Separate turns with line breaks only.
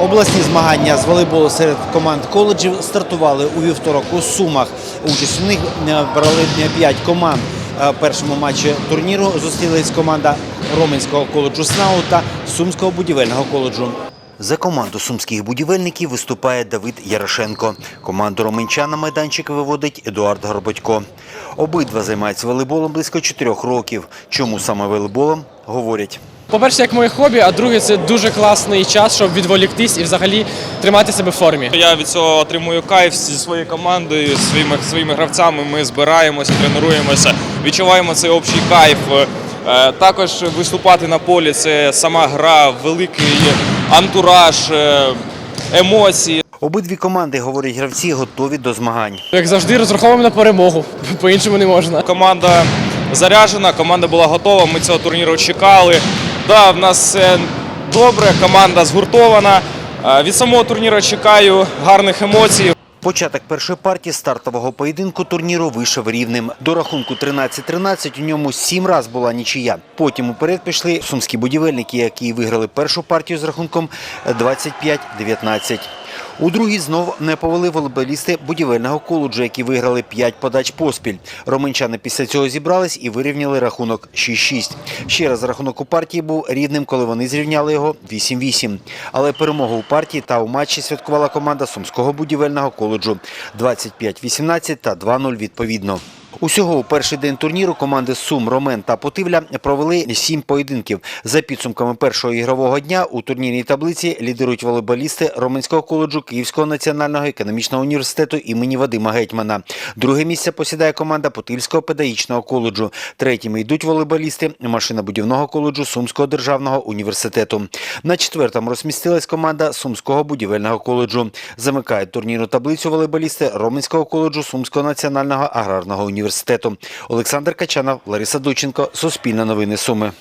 Обласні змагання з волейболу серед команд коледжів стартували у вівторок у Сумах. Участь у них е, брали 5 команд. Е, першому матчі турніру зустрілись команда Роменського коледжу СНАУ та Сумського будівельного коледжу. За команду сумських будівельників виступає Давид Ярошенко. Команду роменчан на майданчик виводить Едуард Горбатько. Обидва займаються волейболом близько чотирьох років. Чому саме волейболом говорять.
По-перше, як моє хобі, а друге, це дуже класний час, щоб відволіктись і взагалі тримати себе в формі.
Я від цього отримую кайф зі своєю командою, зі своїми, своїми гравцями. Ми збираємося, тренуємося, відчуваємо цей общий кайф. Е, Також виступати на полі це сама гра, великий антураж, е, емоції.
Обидві команди, говорять гравці, готові до змагань.
Як завжди, розраховуємо на перемогу, по-іншому не можна.
Команда заряджена, команда була готова. Ми цього турніру чекали. Да, в нас все добре, команда згуртована. Е, Від самого турніру чекаю гарних емоцій.
Початок першої партії стартового поєдинку турніру вийшов рівним. До рахунку 13-13 у ньому сім раз була нічия. Потім уперед пішли сумські будівельники, які виграли першу партію з рахунком 25-19. У другій знов не повели волейболісти будівельного коледжу, які виграли 5 подач поспіль. Романчани після цього зібрались і вирівняли рахунок 6-6. Ще раз рахунок у партії був рідним, коли вони зрівняли його 8-8. Але перемогу у партії та у матчі святкувала команда Сумського будівельного коледжу 25-18 та 2-0 відповідно. Усього у перший день турніру команди Сум, Ромен та Потивля провели сім поєдинків. За підсумками першого ігрового дня у турнірній таблиці лідирують волейболісти Роменського коледжу Київського національного економічного університету імені Вадима Гетьмана. Друге місце посідає команда Потильського педагогічного коледжу. Третіми йдуть волейболісти машинобудівного коледжу Сумського державного університету. На четвертому розмістилась команда Сумського будівельного коледжу. Замикають турнірну таблицю волейболісти Роменського коледжу Сумського національного аграрного університету. Олександр Качанов, Лариса Дученко, Суспільне новини Суми.